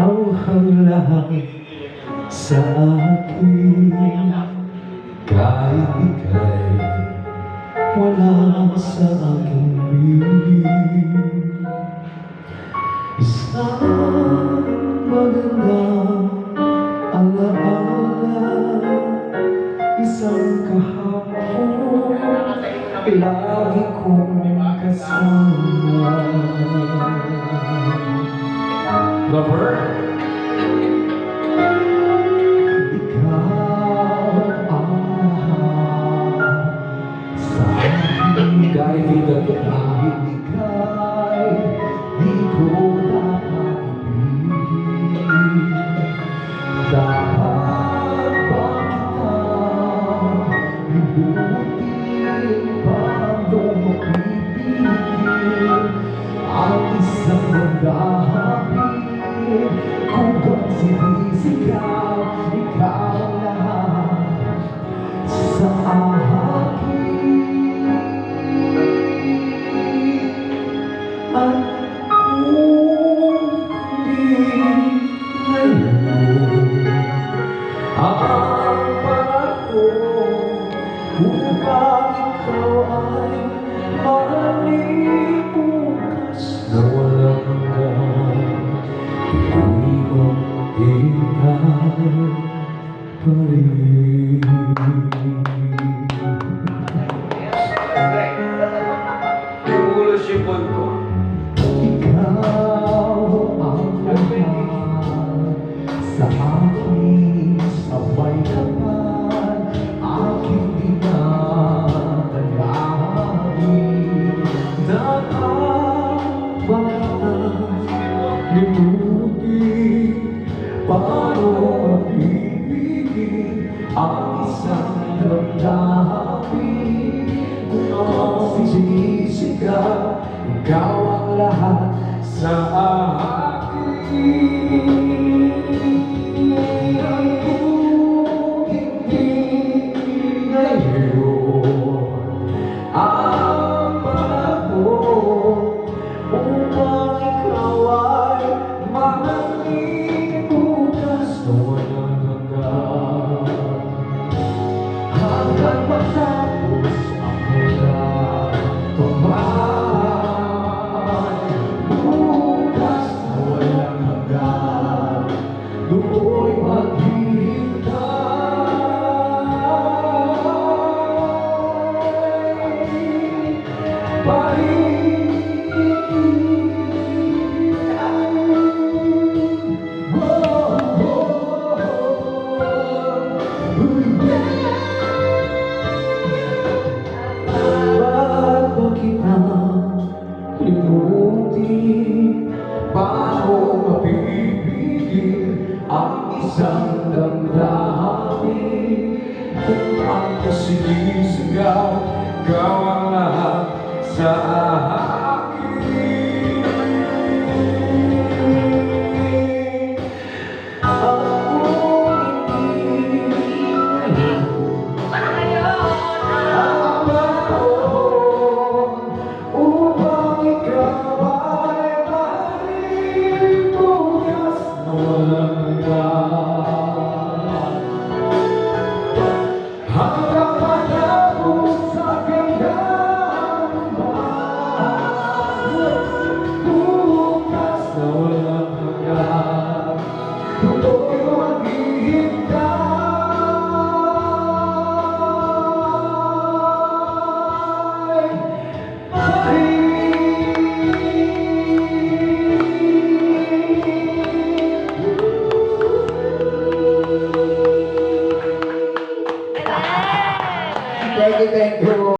Ang langit sa akin Kahit ika'y wala sa aking piling Isang magandang alaala Isang kahapon Lagi kong kasama Lover? Sa akin Kahit hindi kahit ika'y di ko dapat ibigin Dapat ba kita libutin bago mapipigil Ang isang magdahapin kung ang sinisigaw Ikaw ang lahat sa akin Thank you. Ang isang damdamin kung sinisigaw ikaw ang lahat sa akin isang damdamin Kung ang sinisigaw, ikaw ang lahat sa akin Ako hindi Abaon upang ikaw ay mahalin Bukas na walang